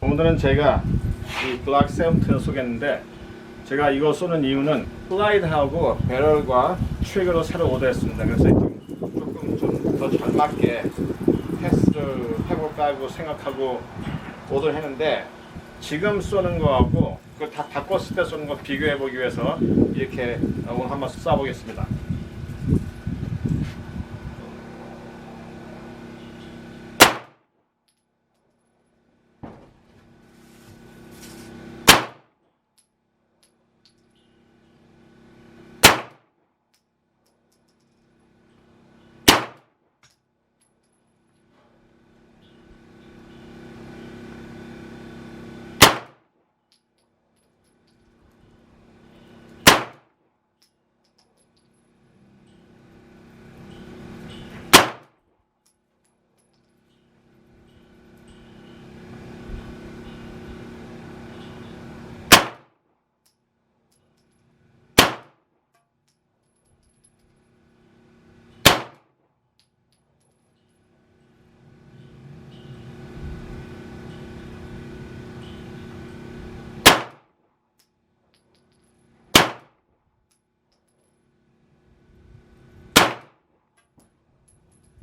오늘은 제가 이 글락 세븐틴을 쏘겠는데 제가 이거 쏘는 이유는 슬라이드하고 배럴과 트리거를 새로 오더했습니다. 그래서 좀, 조금 좀 더 잘 맞게 테스트를 해볼까 하고 생각하고 오더했는데 지금 쏘는 거하고 그걸 다 바꿨을 때 쏘는 거 비교해 보기 위해서 이렇게 오늘 한번 쏴보겠습니다.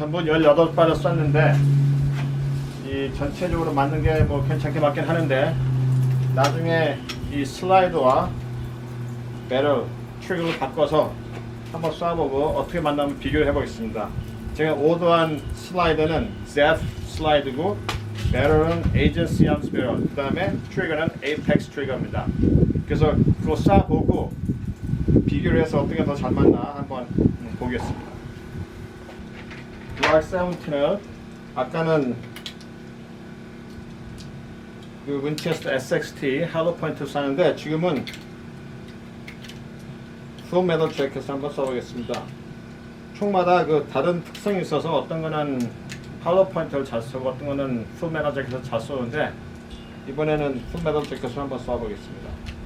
전부 18발을 쐈는데 이 전체적으로 맞는 게 뭐 괜찮게 맞긴 하는데 나중에 이 슬라이드와 배럴 트리거를 바꿔서 한번 쏴보고 어떻게 만나면 비교를 해보겠습니다. 제가 오더한 슬라이드는 ZF 슬라이드고 배럴은 에이전시 암스 배럴 그 다음에 트리거는 에이펙스 트리거입니다. 그래서 그거 쏴보고 비교를 해서 어떻게 더 잘 맞나 한번 음, 보겠습니다. 블락 세븐틴은 아까는 그 윈체스터 SXT 할로 포인트 쐈는데 지금은 풀 메tal 재킷을 한번 써보겠습니다. 총마다 그 다른 특성이 있어서 어떤 거는 할로 포인트를 잘 쏘고 어떤 거는 풀 메tal 재킷을 잘 쏘는데 이번에는 풀 메tal 재킷을 한번 쏴보겠습니다.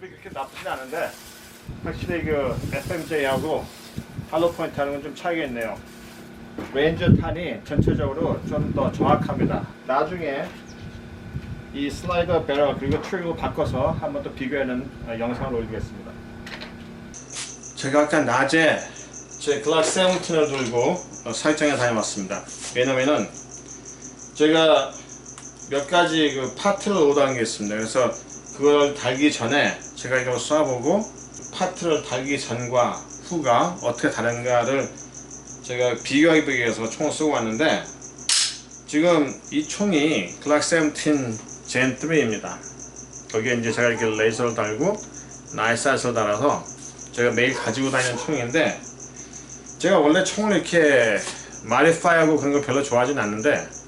그룹이 그렇게 나쁘지 않은데 확실히 그 FMJ하고 할로 포인트 하는 건 좀 차이가 있네요. 레인저 탄이 전체적으로 좀 더 정확합니다. 나중에 이 슬라이더 배럴 그리고 트리거 바꿔서 한번 또 비교하는 어, 영상을 올리겠습니다. 제가 아까 낮에 제 글락 세븐틴을 들고 어, 사육장에 다녀왔습니다. 왜냐면은 제가 몇 가지 그 파트를 있습니다. 그래서 그걸 달기 전에 제가 이걸 쏴보고 파트를 달기 전과 후가 어떻게 다른가를 제가 비교하기 위해서 총을 쓰고 왔는데 지금 이 총이 글락 세븐틴 젠 3입니다. 거기에 이제 제가 이렇게 레이저를 달고 나이스아스를 달아서 제가 매일 가지고 다니는 총인데 제가 원래 총을 이렇게 마리파이하고 그런 거 별로 좋아하진 않는데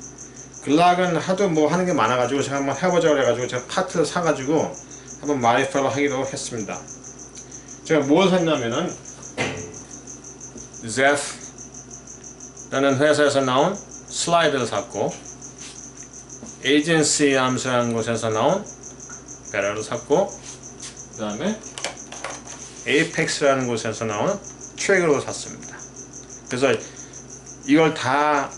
글락은 하도 뭐 하는 게 많아가지고 제가 한번 해보자 그래가지고 제가 파트를 사가지고 한번 마리파이로 하기로 했습니다. 제가 뭘 샀냐면은 ZEF 라는 회사에서 나온 슬라이드를 샀고 에이전시 함수라는 곳에서 나온 배럴을 샀고 그 다음에 에이펙스라는 곳에서 나온 트랙으로 샀습니다. 그래서 이걸 다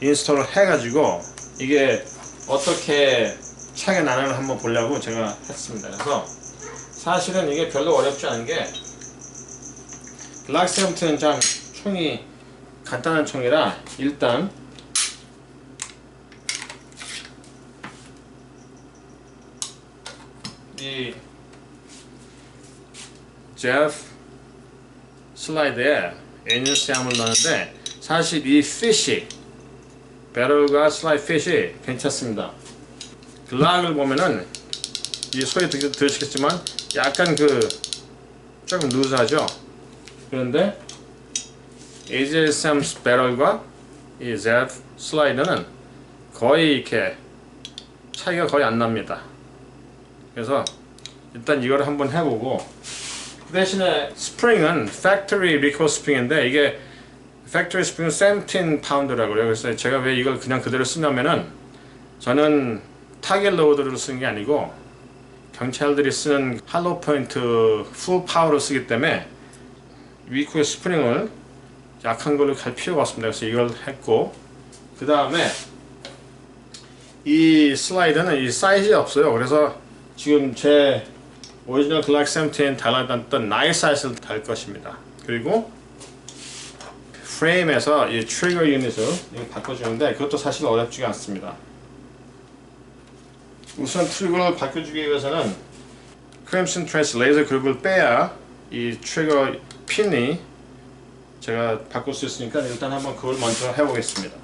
인스톨을 해가지고 이게 어떻게 차이가 나는을 한번 보려고 제가 했습니다. 그래서 사실은 이게 별로 어렵지 않은 게 블락세븐트는 참 총이 간단한 총이라 일단 이 제프 슬라이드에 에니스 함을 넣는데 사실 이 피쉬 배럴과 슬라이드 피쉬 괜찮습니다. 글락을 보면은 이 소리 듣, 들으시겠지만 약간 그 조금 루즈하죠. 그런데 AJ3 배럴과 이 제프 슬라이드는 거의 이렇게 차이가 거의 안 납니다. 그래서 일단 이걸 한번 해보고 그 대신에 스프링은 팩토리 리콜 스프링인데 이게 팩토리 스프링은 17 파운드라고 그래요. 그래서 제가 왜 이걸 그냥 그대로 쓰냐면은 저는 타겟 로드를 쓰는 게 아니고 경찰들이 쓰는 할로 포인트 풀 파워를 쓰기 때문에 위코의 스프링을 약한 걸로 갈 필요가 없습니다. 그래서 이걸 했고 그 다음에 이 슬라이드는 이 사이즈가 없어요. 그래서 지금 제 오리지널 글락 17 달아놨던 나이 사이즈를 달 것입니다. 그리고 프레임에서 이 트리거 유닛을 바꿔주는데 그것도 사실 어렵지가 않습니다. 우선 트리거를 바꿔주기 위해서는 크림슨 트레스 레이저 그룹을 빼야 이 트리거 핀이 제가 바꿀 수 있으니까 일단 한번 그걸 먼저 해보겠습니다.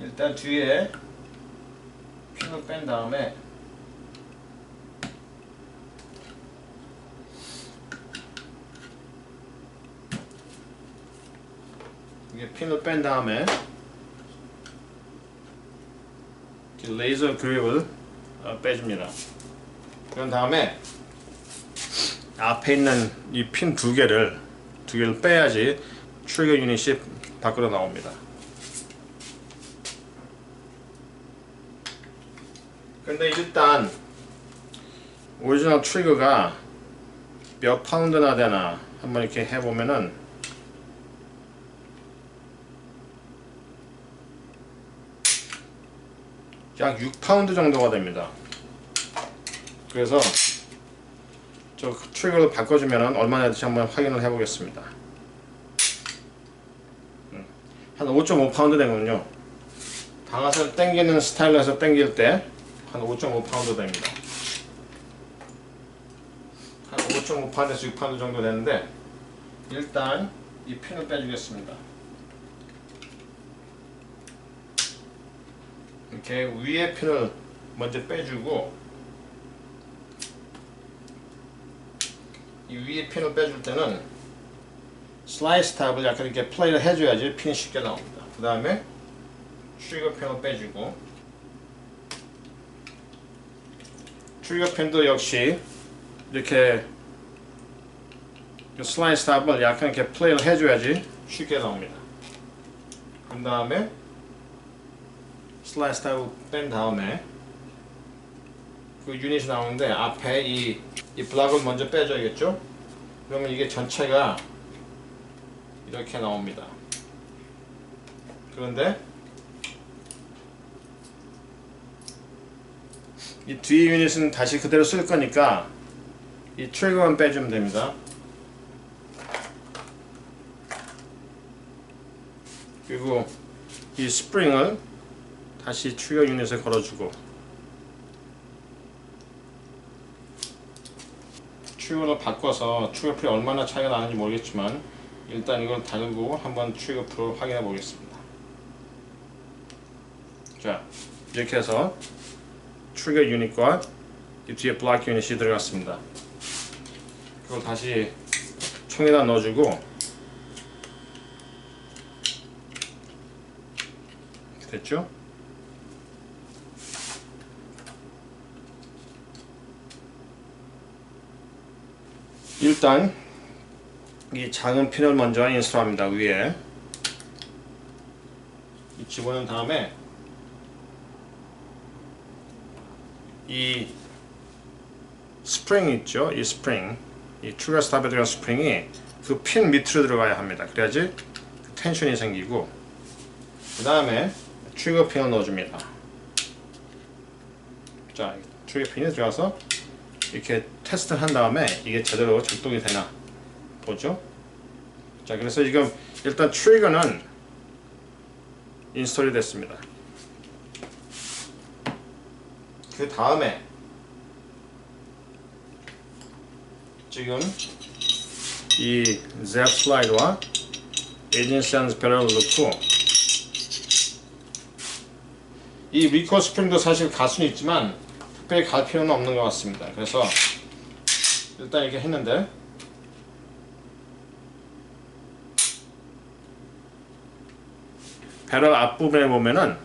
일단 뒤에 핀을 뺀 다음에 이게 핀을 뺀 다음에 레이저 그립을 어, 빼줍니다. 그런 다음에 앞에 있는 이 핀 두 개를 두 개를 빼야지 트리거 유닛이 밖으로 나옵니다. 근데 일단 오리지널 트리거가 몇 파운드나 되나 한번 이렇게 해보면은 약 6파운드 정도가 됩니다. 그래서 저 트리거를 바꿔주면 얼마나 되지 한번 확인을 해 보겠습니다. 음, 한 5.5파운드 되거든요. 방아쇠를 당기는 스타일로 해서 당길 때 한 5.5파운드 됩니다. 한 5.5파운드에서 6파운드 정도 되는데 일단 이 핀을 빼주겠습니다. 이렇게 위에 핀을 먼저 빼주고 이 위에 핀을 빼줄 때는 슬라이스 탑을 약간 이렇게 플레이를 해줘야지 핀이 쉽게 나옵니다. 그 다음에 트리거 핀을 빼주고 트리거 핀도 역시 이렇게 슬라이스 탑을 약간 이렇게 플레이를 해줘야지 쉽게 나옵니다. 그 다음에 슬라이스 탑을 뺀 다음에 그 유닛이 나오는데 앞에 이, 이 블락을 먼저 빼줘야겠죠? 그러면 이게 전체가 이렇게 나옵니다. 그런데 이 뒤 유닛은 다시 그대로 쓸 거니까 이 트리거만 빼주면 됩니다. 그리고 이 스프링을 다시 트리거 유닛에 걸어주고 트리거를 바꿔서 트리거 풀이 얼마나 차이가 나는지 모르겠지만 일단 이걸 달고 한번 트리거 풀을 확인해 보겠습니다. 자 이렇게 해서 트리거 유닛과 이 뒤에 블락 유닛이 들어갔습니다. 그걸 다시 총에다 넣어주고 됐죠? 일단 이 작은 핀을 먼저 인스톨합니다. 위에 집어넣은 다음에 이 스프링 있죠? 이 스프링 이 추가 스탑에 들어간 스프링이 그 핀 밑으로 들어가야 합니다. 그래야지 그 텐션이 생기고 그 다음에 트리거 핀을 넣어줍니다. 자 트리거 핀이 들어가서 이렇게 테스트를 한 다음에 이게 제대로 작동이 되나 보죠. 자, 그래서 지금 일단 트리거는 인스톨이 됐습니다. 그 다음에 지금 이잽 슬라이드와 에이전시안스 배럴을 넣고 이 리코 스프링도 사실 갈 수는 있지만 특별히 갈 필요는 없는 것 같습니다. 그래서 일단 이렇게 했는데 배럴 앞부분에 보면은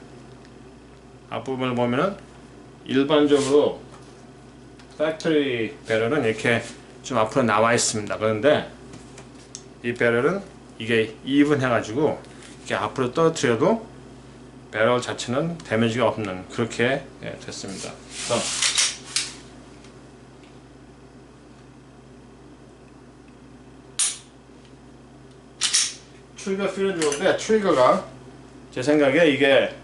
앞부분을 보면은 일반적으로 팩토리 배럴은 이렇게 좀 앞으로 나와 있습니다. 그런데 이 배럴은 이게 이븐 해가지고 이렇게 앞으로 떨어뜨려도 배럴 자체는 데미지가 없는 그렇게 예, 됐습니다. 그래서 트리거 필은 좋은데 트리거가 제 생각에 이게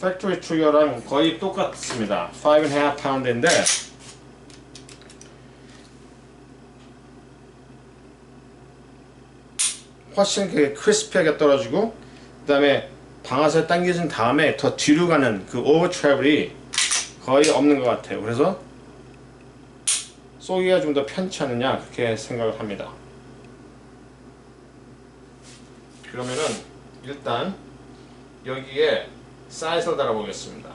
팩토리 트리거랑 거의 똑같습니다. 5.5 파운드인데 훨씬 그 크리스피하게 떨어지고 그 다음에 방아쇠 당겨진 다음에 더 뒤로 가는 그 오버 트래블이 거의 없는 것 같아요. 그래서 쏘기가 좀 더 편치 않느냐 그렇게 생각을 합니다. 그러면은 일단 여기에 사이즈를 달아보겠습니다.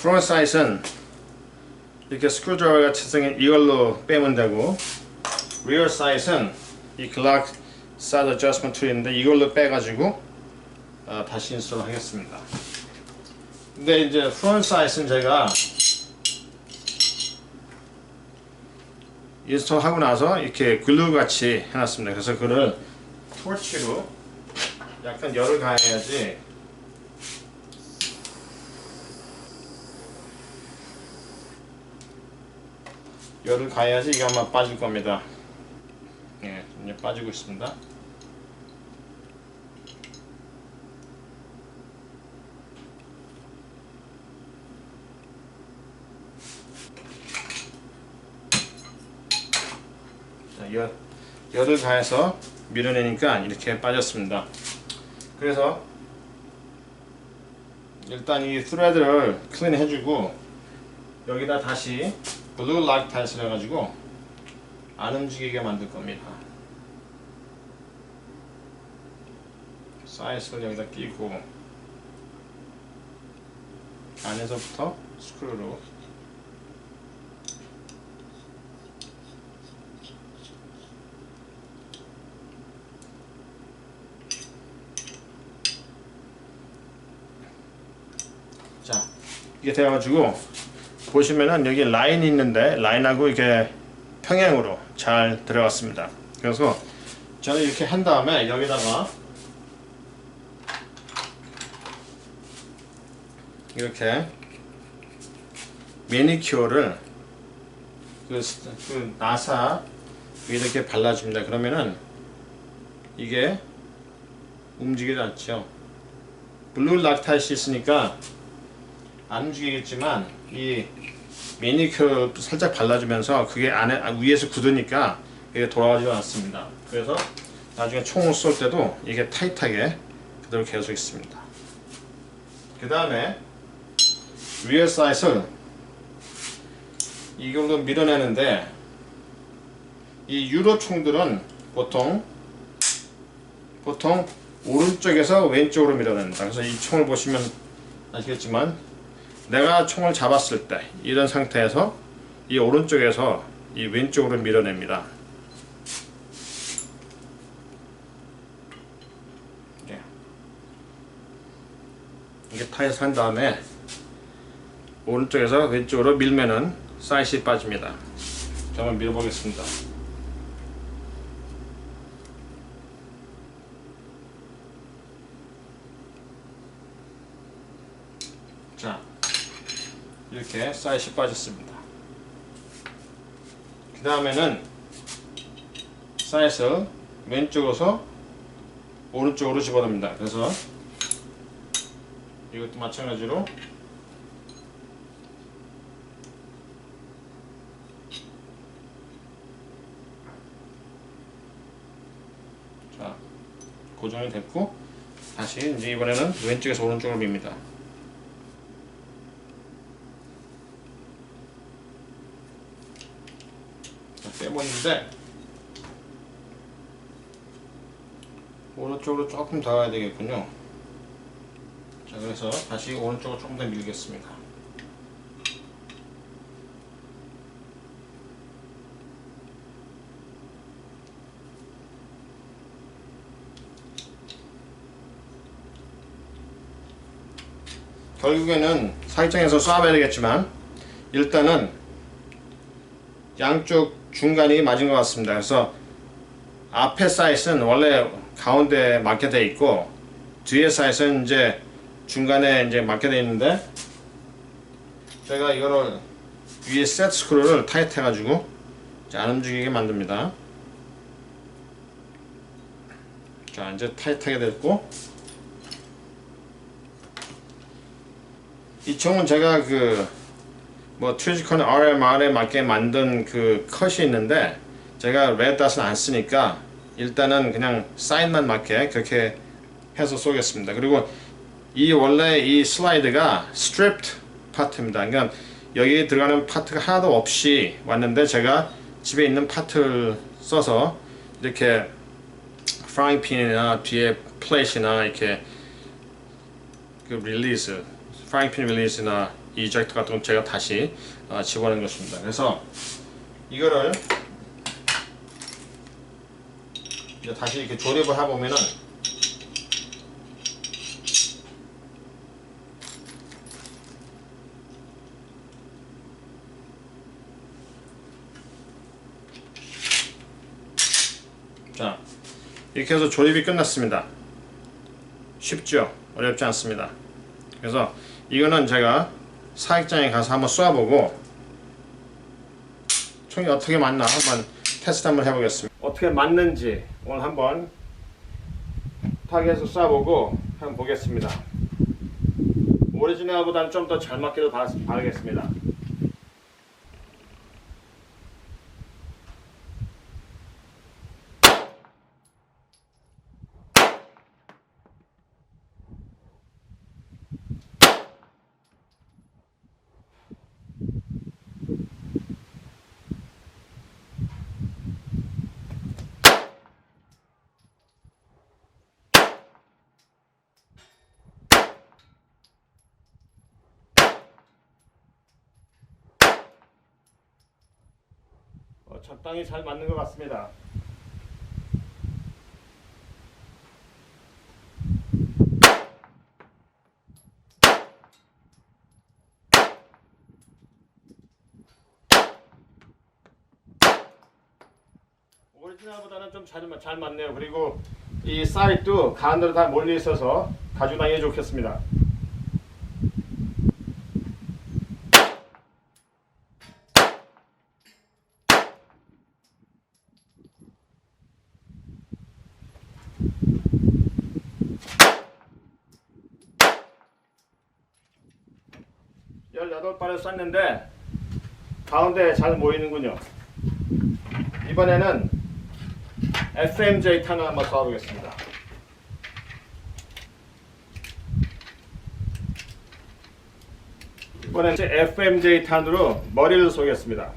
프론트 사이즈는 이렇게 스크루드라이버 같이 생긴 이걸로 빼면 되고 리어 사이즈는 이 글락 사이즈 어저스먼트 툴인데 이걸로 빼가지고 어, 다시 인스톨 하겠습니다. 근데 이제 프론트 사이즈는 제가 인스톨 하고 나서 이렇게 글루 같이 해놨습니다. 그래서 그를 토치로 약간 열을 가해야지 열을 가해야지 이게 아마 빠질 겁니다. 예, 이제 빠지고 있습니다. 열, 열을 가해서 밀어내니까 이렇게 빠졌습니다. 그래서 일단 이 스레드를 클린 해주고 여기다 다시 블루 락 타이스를 해가지고 안 움직이게 만들 겁니다. 사이즈를 여기다 끼고 안에서부터 스크루로 자 이게 돼가지고 보시면은 여기 라인이 있는데 라인하고 이렇게 평행으로 잘 들어갔습니다. 그래서 저는 이렇게 한 다음에 여기다가 이렇게 매니큐어를 그, 스- 그 나사 위에 이렇게 발라줍니다. 그러면은 이게 움직이지 않죠. 블루 락타이시 있으니까 안 움직이겠지만 이 매니큐어 살짝 발라주면서 그게 안에 아, 위에서 굳으니까 이게 돌아가지 않습니다. 그래서 나중에 총을 쏠 때도 이게 타이트하게 그대로 계속 있습니다. 그 다음에 리어 사이즈를 이걸로 밀어내는데 이 유로 총들은 보통 보통 오른쪽에서 왼쪽으로 밀어낸다. 그래서 이 총을 보시면 아시겠지만 내가 총을 잡았을 때 이런 상태에서 이 오른쪽에서 이 왼쪽으로 밀어냅니다. 네. 이게 타이스 한 다음에 오른쪽에서 왼쪽으로 밀면은 사이즈 빠집니다. 자, 한번 밀어보겠습니다. 자, 이렇게 사이즈 빠졌습니다. 그 다음에는 사이즈 왼쪽으로서 오른쪽으로 집어넣습니다. 그래서 이것도 마찬가지로 자 고정이 됐고 다시 이제 이번에는 왼쪽에서 오른쪽으로 밉니다. 자, 빼보는데 오른쪽으로 조금 더 가야 되겠군요. 자 그래서 다시 오른쪽으로 조금 더 밀겠습니다. 결국에는 사기장에서 쏴봐야 되겠지만 일단은 양쪽 중간이 맞은 것 같습니다. 그래서 앞에 사이즈는 원래 가운데 맞게 돼 있고 뒤에 사이즈는 이제 중간에 이제 맞게 돼 있는데 제가 이거를 위에 셋 스크루를 타이트 해가지고 안 움직이게 만듭니다. 자 이제 타이트하게 됐고 이 총은 제가 그 뭐 트리지컨 RMR에 맞게 만든 그 컷이 있는데 제가 레드닷은 안 쓰니까 일단은 그냥 사인만 맞게 그렇게 해서 쏘겠습니다. 그리고 이 원래 이 슬라이드가 스트립트 파트입니다. 그러니까 여기 들어가는 파트가 하나도 없이 왔는데 제가 집에 있는 파트를 써서 이렇게 프라이팬이나 뒤에 플레이트나 이렇게 그 릴리즈, 프라이팬 릴리즈나 이젝터 같은 건 제가 다시 어, 집어넣은 것입니다. 그래서 이거를 이제 다시 이렇게 조립을 해보면은 자 이렇게 해서 조립이 끝났습니다. 쉽죠? 어렵지 않습니다. 그래서 이거는 제가 사육장에 가서 한번 쏴보고 총이 어떻게 맞나 한번 테스트 한번 해보겠습니다. 어떻게 맞는지 오늘 한번 타겟에서 쏴보고 한번 보겠습니다. 오리지널보다는 좀 더 잘 맞기를 바, 바라겠습니다. 어, 적당히 잘 맞는 것 같습니다. 오리지널보다는 좀 잘 잘 맞네요. 그리고 이 사이트도 가운데로 다 몰려 있어서 다니기 좋겠습니다. 열여덟 발을 쐈는데 가운데 잘 모이는군요. 이번에는 FMJ 탄을 한번 쏴보겠습니다. 이번엔 이제 FMJ 탄으로 머리를 쏘겠습니다.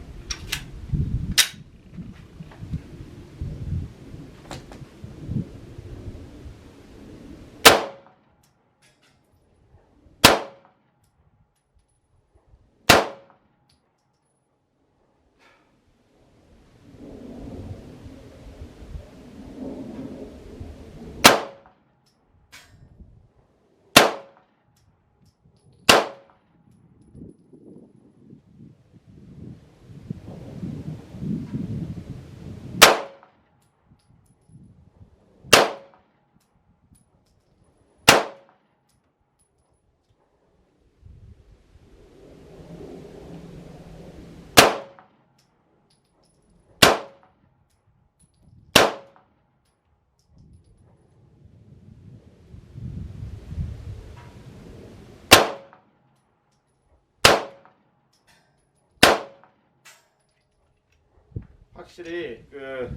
확실히 그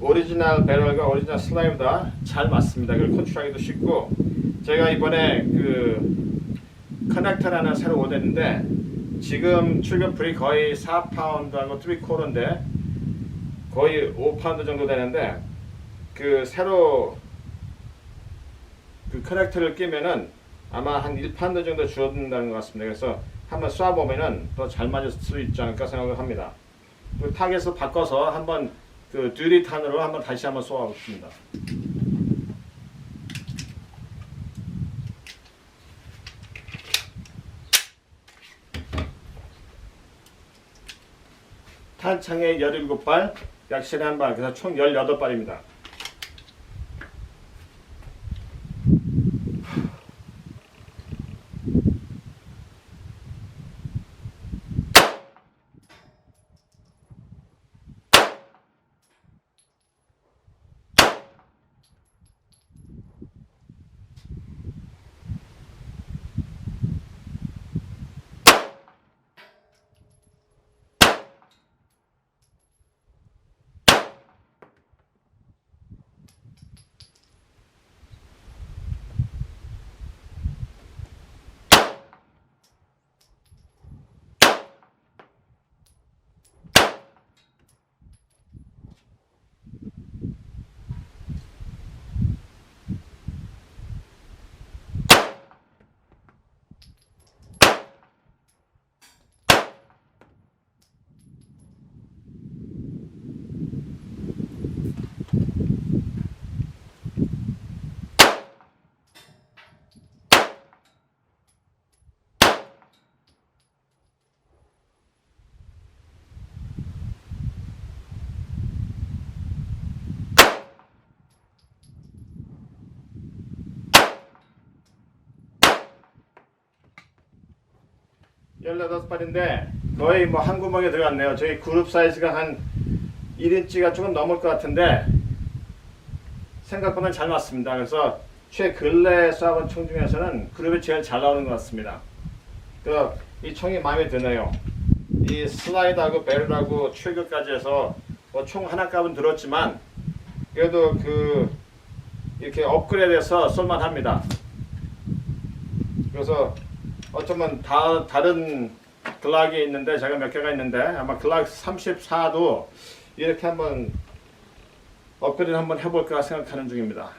오리지널 배럴과 오리지널 슬라임보다 잘 맞습니다. 그리고 컨트롤하기도 쉽고 제가 이번에 그 커넥터를 하나 새로 오댔는데 지금 출력풀이 거의 4파운드하고 3쿼터인데 거의 5파운드 정도 되는데 그 새로 그 커넥터를 끼면은 아마 한 1파운드 정도 줄어든다는 것 같습니다. 그래서 한번 쏴보면은 더 잘 맞을 수 있지 않을까 생각을 합니다. 그 타겟을 바꿔서 한번 그 듀리탄으로 한번 다시 한번 쏘아보겠습니다. 탄창에 17발, 약실에 한 발, 그래서 총 18발입니다. 열여덟 발인데 거의 뭐 한 구멍에 들어갔네요. 저희 그룹 사이즈가 한 1인치가 조금 넘을 것 같은데 생각보다 잘 맞습니다. 그래서 최근래 쏴본 총 중에서는 그룹이 제일 잘 나오는 것 같습니다. 그 이 총이 마음에 드네요. 이 슬라이드하고 배럴하고 트리거까지 해서 뭐 총 하나 값은 들었지만 그래도 그 이렇게 업그레이드해서 쏠만합니다. 그래서 어쩌면 다 다른 글락이 있는데 제가 몇 개가 있는데 아마 글락 34도 이렇게 한번 업그레이드 한번 해볼까 생각하는 중입니다.